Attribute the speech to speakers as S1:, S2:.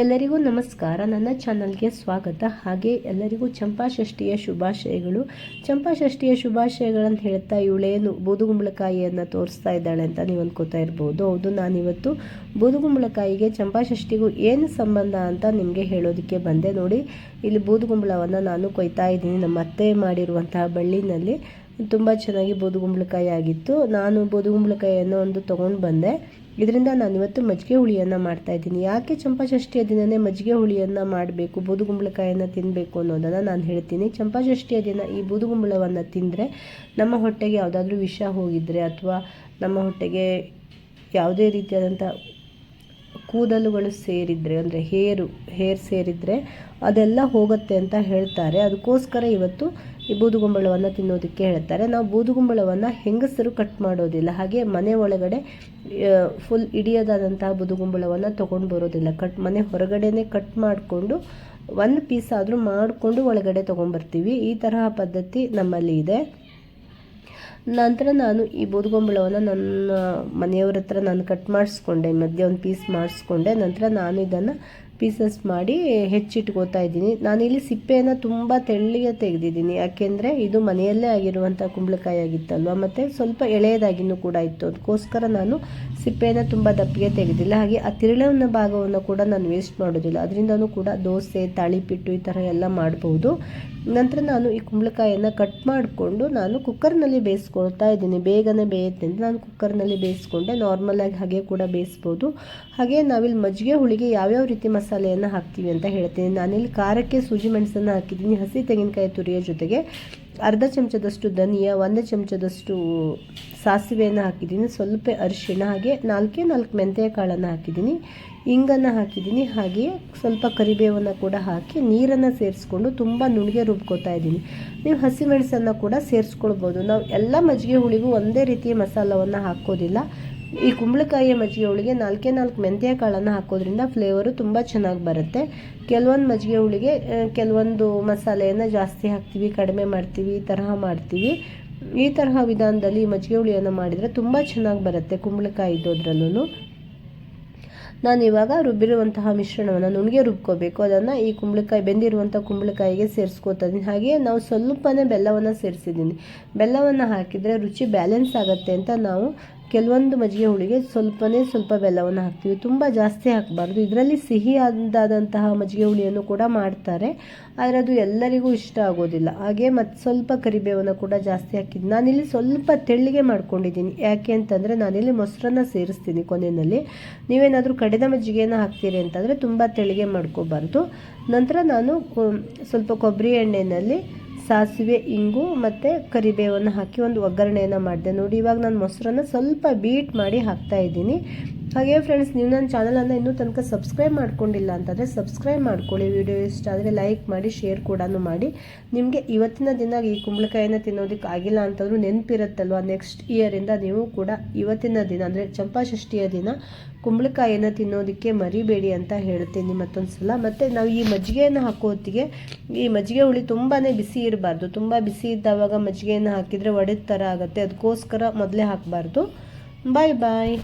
S1: ಎಲ್ಲರಿಗೂ ನಮಸ್ಕಾರ. ನನ್ನ ಚಾನಲ್ಗೆ ಸ್ವಾಗತ. ಹಾಗೆ ಎಲ್ಲರಿಗೂ ಚಂಪಾಷಷ್ಠಿಯ ಶುಭಾಶಯಗಳು. ಚಂಪಾಷಷ್ಠಿಯ ಶುಭಾಶಯಗಳಂತ ಹೇಳ್ತಾ ಇವಳೇನು ಬೂದುಗುಂಬಳಕಾಯಿಯನ್ನು ತೋರಿಸ್ತಾ ಇದ್ದಾಳೆ ಅಂತ ನೀವು ಅನ್ಕೋತಾ ಇರ್ಬೋದು. ಹೌದು, ನಾನಿವತ್ತು ಬೂದುಗುಂಬಳಕಾಯಿಗೆ ಚಂಪಾಷಷ್ಠಿಗೂ ಏನು ಸಂಬಂಧ ಅಂತ ನಿಮಗೆ ಹೇಳೋದಕ್ಕೆ ಬಂದೆ ನೋಡಿ. ಇಲ್ಲಿ ಬೂದುಗುಂಬಳವನ್ನು ನಾನು ಕೊಯ್ತಾ ಇದ್ದೀನಿ. ನಮ್ಮ ಅತ್ತೆ ಮಾಡಿರುವಂತಹ ಬಳ್ಳಿನಲ್ಲಿ ತುಂಬ ಚೆನ್ನಾಗಿ ಬೂದುಗುಂಬಳಕಾಯಿ ಆಗಿತ್ತು. ನಾನು ಬೂದುಗುಂಬಳಕಾಯಿಯನ್ನು ಒಂದು ತೊಗೊಂಡು ಬಂದೆ. ಇದರಿಂದ ನಾನು ಇವತ್ತು ಮಜ್ಜಿಗೆ ಹುಳಿಯನ್ನು ಮಾಡ್ತಾಯಿದ್ದೀನಿ ಯಾಕೆ ಚಂಪಾಷಷ್ಠಿಯ ದಿನವೇ ಮಜ್ಜಿಗೆ ಹುಳಿಯನ್ನು ಮಾಡಬೇಕು ಬೂದುಗುಂಬಳಕಾಯಿಯನ್ನು ತಿನ್ನಬೇಕು ಅನ್ನೋದನ್ನು ನಾನು ಹೇಳ್ತೀನಿ. ಚಂಪಾಷಷ್ಠಿಯ ದಿನ ಈ ಬೂದುಗುಂಬಳವನ್ನು ತಿಂದರೆ ನಮ್ಮ ಹೊಟ್ಟೆಗೆ ಯಾವುದಾದ್ರೂ ವಿಷ ಹೋಗಿದ್ರೆ ಅಥವಾ ನಮ್ಮ ಹೊಟ್ಟೆಗೆ ಯಾವುದೇ ರೀತಿಯಾದಂಥ ಕೂದಲುಗಳು ಸೇರಿದರೆ, ಅಂದರೆ ಹೇರು, ಹೇರ್ ಸೇರಿದರೆ ಅದೆಲ್ಲ ಹೋಗುತ್ತೆ ಅಂತ ಹೇಳ್ತಾರೆ. ಅದಕ್ಕೋಸ್ಕರ ಇವತ್ತು ಈ ಬೂದುಗುಂಬಳವನ್ನು ತಿನ್ನೋದಕ್ಕೆ ಹೇಳ್ತಾರೆ. ನಾವು ಬೂದುಗುಂಬಳವನ್ನು ಹೆಂಗಸರು ಕಟ್ ಮಾಡೋದಿಲ್ಲ. ಹಾಗೆ ಮನೆ ಒಳಗಡೆ ಫುಲ್ ಇಡಿಯೋದಾದಂತಹ ಬೂದುಗುಂಬಳವನ್ನು ತೊಗೊಂಡು ಬರೋದಿಲ್ಲ. ಕಟ್, ಮನೆ ಹೊರಗಡೆನೇ ಕಟ್ ಮಾಡಿಕೊಂಡು ಒಂದು ಪೀಸ್ ಆದರೂ ಮಾಡಿಕೊಂಡು ಒಳಗಡೆ ತೊಗೊಂಬರ್ತೀವಿ ಈ ತರಹ ಪದ್ಧತಿ ನಮ್ಮಲ್ಲಿ ಇದೆ. ನಂತರ ನಾನು ಈ ಬೂದುಗೊಂಬಳವನ್ನು ನನ್ನ ಮನೆಯವ್ರ ಹತ್ರ ನಾನು ಕಟ್ ಮಾಡಿಸ್ಕೊಂಡೆ, ಮಧ್ಯೆ ಒಂದು ಪೀಸ್ ಮಾಡಿಸ್ಕೊಂಡೆ, ನಂತರ ನಾನು ಇದನ್ನು ಪೀಸಸ್ ಮಾಡಿ ಹೆಚ್ಚಿಟ್ಕೋತಾ ಇದ್ದೀನಿ. ನಾನಿಲ್ಲಿ ಸಿಪ್ಪೆಯನ್ನು ತುಂಬ ತೆಳ್ಳಿಗೆ ತೆಗೆದಿದ್ದೀನಿ. ಯಾಕೆಂದರೆ ಇದು ಮನೆಯಲ್ಲೇ ಆಗಿರುವಂಥ ಕುಂಬಳಕಾಯಿ ಆಗಿತ್ತಲ್ವ? ಮತ್ತು ಸ್ವಲ್ಪ ಎಳೆಯದಾಗಿನೂ ಕೂಡ ಇತ್ತು. ಅದಕ್ಕೋಸ್ಕರ ನಾನು ಸಿಪ್ಪೆಯನ್ನು ತುಂಬ ದಪ್ಪಿಗೆ ತೆಗೆದಿಲ್ಲ. ಹಾಗೆ ಆ ತಿರುಳಿನ ಭಾಗವನ್ನು ಕೂಡ ನಾನು ವೇಸ್ಟ್ ಮಾಡೋದಿಲ್ಲ ಅದರಿಂದನೂ ಕೂಡ ದೋಸೆ, ತಾಳಿಪಿಟ್ಟು ಈ ಥರ ಎಲ್ಲ ಮಾಡ್ಬೋದು. ನಂತರ ನಾನು ಈ ಕುಂಬಳಕಾಯಿಯನ್ನು ಕಟ್ ಮಾಡಿಕೊಂಡು ನಾನು ಕುಕ್ಕರ್ನಲ್ಲಿ ಬೇಯಿಸ್ಕೊಳ್ತಾ ಇದ್ದೀನಿ. ಬೇಗನೆ ಬೇಯುತ್ತೆ ಅಂತ ನಾನು ಕುಕ್ಕರ್ನಲ್ಲಿ ಬೇಯಿಸ್ಕೊಂಡೆ. ನಾರ್ಮಲಾಗಿ ಹಾಗೆ ಕೂಡ ಬೇಯಿಸ್ಬೋದು. ಹಾಗೆ ನಾವಿಲ್ಲಿ ಮಜ್ಜಿಗೆ ಹುಳಿಗೆ ಯಾವ್ಯಾವ ರೀತಿ ಮಸಾಲೆಯನ್ನು ಹಾಕ್ತೀವಿ ಅಂತ ಹೇಳ್ತೀನಿ. ನಾನಿಲ್ಲಿ ಖಾರಕ್ಕೆ ಸೂಜಿ ಮೆಣಸನ್ನು ಹಾಕಿದ್ದೀನಿ. ಹಸಿ ತೆಂಗಿನಕಾಯಿ ತುರಿಯ ಜೊತೆಗೆ ಅರ್ಧ ಚಮಚದಷ್ಟು ಧನಿಯಾ, ಒಂದು ಚಮಚದಷ್ಟು ಸಾಸಿವೆಯನ್ನು ಹಾಕಿದ್ದೀನಿ. ಸ್ವಲ್ಪ ಅರಿಶಿಣ, ಹಾಗೆ ನಾಲ್ಕೇ ನಾಲ್ಕು ಮೆಂತ್ಯ ಕಾಳನ್ನು ಹಾಕಿದ್ದೀನಿ. ಇಂಗನ್ನು ಹಾಕಿದ್ದೀನಿ. ಹಾಗೆಯೇ ಸ್ವಲ್ಪ ಕರಿಬೇವನ್ನು ಕೂಡ ಹಾಕಿ ನೀರನ್ನು ಸೇರಿಸ್ಕೊಂಡು ತುಂಬ ನುಣಿಗೆ ರುಬ್ಕೋತಾ ಇದ್ದೀನಿ. ನೀವು ಹಸಿಮೆಣಸನ್ನು ಕೂಡ ಸೇರಿಸ್ಕೊಳ್ಬೋದು. ನಾವು ಎಲ್ಲ ಮಜ್ಜಿಗೆ ಹುಳಿಗೂ ಒಂದೇ ರೀತಿಯ ಮಸಾಲವನ್ನು ಹಾಕೋದಿಲ್ಲ. ಈ ಕುಂಬಳಕಾಯಿಯ ಮಜ್ಜಿಗೆ ಹುಳಿಗೆ ನಾಲ್ಕೇ ನಾಲ್ಕು ಮೆಂತ್ಯ ಕಾಳನ್ನು ಹಾಕೋದ್ರಿಂದ ಫ್ಲೇವರು ತುಂಬ ಚೆನ್ನಾಗಿ ಬರುತ್ತೆ. ಕೆಲವೊಂದು ಮಜ್ಜಿಗೆ ಹುಳಿಗೆ ಕೆಲವೊಂದು ಮಸಾಲೆಯನ್ನು ಜಾಸ್ತಿ ಹಾಕ್ತೀವಿ, ಕಡಿಮೆ ಮಾಡ್ತೀವಿ, ಈ ತರಹ ಮಾಡ್ತೀವಿ. ಈ ತರಹ ವಿಧಾನದಲ್ಲಿ ಮಜ್ಜಿಗೆ ಹುಳಿಯನ್ನು ಮಾಡಿದರೆ ತುಂಬ ಚೆನ್ನಾಗಿ ಬರುತ್ತೆ ಕುಂಬಳಕಾಯಿ ಇದ್ದೋದ್ರಲ್ಲೂ ನಾನು ಇವಾಗ ರುಬ್ಬಿರುವಂತಹ ಮಿಶ್ರಣವನ್ನು ನುಣ್ಗೆ ರುಬ್ಕೋಬೇಕು. ಅದನ್ನು ಈ ಕುಂಬಳಕಾಯಿ ಬೆಂದಿರುವಂಥ ಕುಂಬಳಕಾಯಿಗೆ ಸೇರಿಸ್ಕೋತಾ ಇದ್ದೀನಿ ಹಾಗೆ ನಾವು ಸ್ವಲ್ಪನೇ ಬೆಲ್ಲವನ್ನು ಸೇರಿಸಿದ್ದೀನಿ ಬೆಲ್ಲವನ್ನು ಹಾಕಿದರೆ ರುಚಿ ಬ್ಯಾಲೆನ್ಸ್ ಆಗುತ್ತೆ ಅಂತ ನಾವು ಕೆಲವೊಂದು ಮಜ್ಜಿಗೆ ಹುಳಿಗೆ ಸ್ವಲ್ಪನೇ ಸ್ವಲ್ಪ ಬೆಲ್ಲವನ್ನು ಹಾಕ್ತೀವಿ. ತುಂಬ ಜಾಸ್ತಿ ಹಾಕಬಾರ್ದು. ಇದರಲ್ಲಿ ಸಿಹಿ ಆದಂತಹ ಮಜ್ಜಿಗೆ ಹುಳಿಯನ್ನು ಕೂಡ ಮಾಡ್ತಾರೆ. ಆದರೆ ಅದು ಎಲ್ಲರಿಗೂ ಇಷ್ಟ ಆಗೋದಿಲ್ಲ. ಹಾಗೆ ಮತ್ತು ಸ್ವಲ್ಪ ಕರಿಬೇವನ್ನು ಕೂಡ ಜಾಸ್ತಿ ಹಾಕಿದ್ದು ನಾನಿಲ್ಲಿ ಸ್ವಲ್ಪ ತೆಳ್ಳಿಗೆ ಮಾಡ್ಕೊಂಡಿದ್ದೀನಿ. ಯಾಕೆ ಅಂತಂದರೆ ನಾನಿಲ್ಲಿ ಮೊಸರನ್ನ ಸೇರಿಸ್ತೀನಿ ಕೊನೆಯಲ್ಲಿ. ನೀವೇನಾದರೂ ಕಡೆದ ಮಜ್ಜಿಗೆಯನ್ನು ಹಾಕ್ತೀರಿ ಅಂತಂದರೆ ತುಂಬ ತೆಳ್ಳಿಗೆ ಮಾಡ್ಕೋಬಾರ್ದು. ನಂತರ ನಾನು ಸ್ವಲ್ಪ ಕೊಬ್ಬರಿ ಎಣ್ಣೆಯಲ್ಲಿ ಸಾಸಿವೆ, ಇಂಗು ಮತ್ತು ಕರಿಬೇವನ್ನು ಹಾಕಿ ಒಂದು ಒಗ್ಗರಣೆಯನ್ನು ಮಾಡಿದೆ. ನೋಡಿ, ಇವಾಗ ನಾನು ಮೊಸರನ್ನು ಸ್ವಲ್ಪ ಬೀಟ್ ಮಾಡಿ ಹಾಕ್ತಾ ಇದ್ದೀನಿ. ಹಾಗೆ ಫ್ರೆಂಡ್ಸ್ ನೀವು ನನ್ನ ಚಾನಲನ್ನು ಇನ್ನೂ ತನಕ ಸಬ್ಸ್ಕ್ರೈಬ್ ಮಾಡ್ಕೊಂಡಿಲ್ಲ ಅಂತಂದರೆ ಸಬ್ಸ್ಕ್ರೈಬ್ ಮಾಡ್ಕೊಳ್ಳಿ. ವಿಡಿಯೋ ಇಷ್ಟ ಆದರೆ ಲೈಕ್ ಮಾಡಿ ಶೇರ್ ಕೂಡ ಮಾಡಿ. ನಿಮಗೆ ಇವತ್ತಿನ ದಿನ ಈ ಕುಂಬಳಕಾಯಿನ ತಿನ್ನೋದಕ್ಕೆ ಆಗಿಲ್ಲ ಅಂತಂದ್ರೂ ನೆನಪಿರುತ್ತಲ್ವ? ನೆಕ್ಸ್ಟ್ ಇಯರಿಂದ ನೀವು ಕೂಡ ಇವತ್ತಿನ ದಿನ, ಅಂದರೆ ಚಂಪಾಷಷ್ಠಿಯ ದಿನ, ಕುಂಬಳಕಾಯಿನ ತಿನ್ನೋದಕ್ಕೆ ಮರಿಬೇಡಿ ಅಂತ ಹೇಳ್ತೀನಿ ಮತ್ತೊಂದು ಸಲ ಮತ್ತು ನಾವು ಈ ಮಜ್ಜಿಗೆಯನ್ನು ಹಾಕೋ ಹೊತ್ತಿಗೆ, ಈ ಮಜ್ಜಿಗೆ ಹುಳಿ ತುಂಬಾ ಬಿಸಿ ಇರಬಾರ್ದು. ತುಂಬ ಬಿಸಿ ಇದ್ದಾವಾಗ ಮಜ್ಜಿಗೆಯನ್ನು ಹಾಕಿದರೆ ಒಡೆದ ಥರ ಆಗುತ್ತೆ. ಅದಕ್ಕೋಸ್ಕರ ಮೊದಲೇ ಹಾಕಬಾರ್ದು. ಬಾಯ್ ಬಾಯ್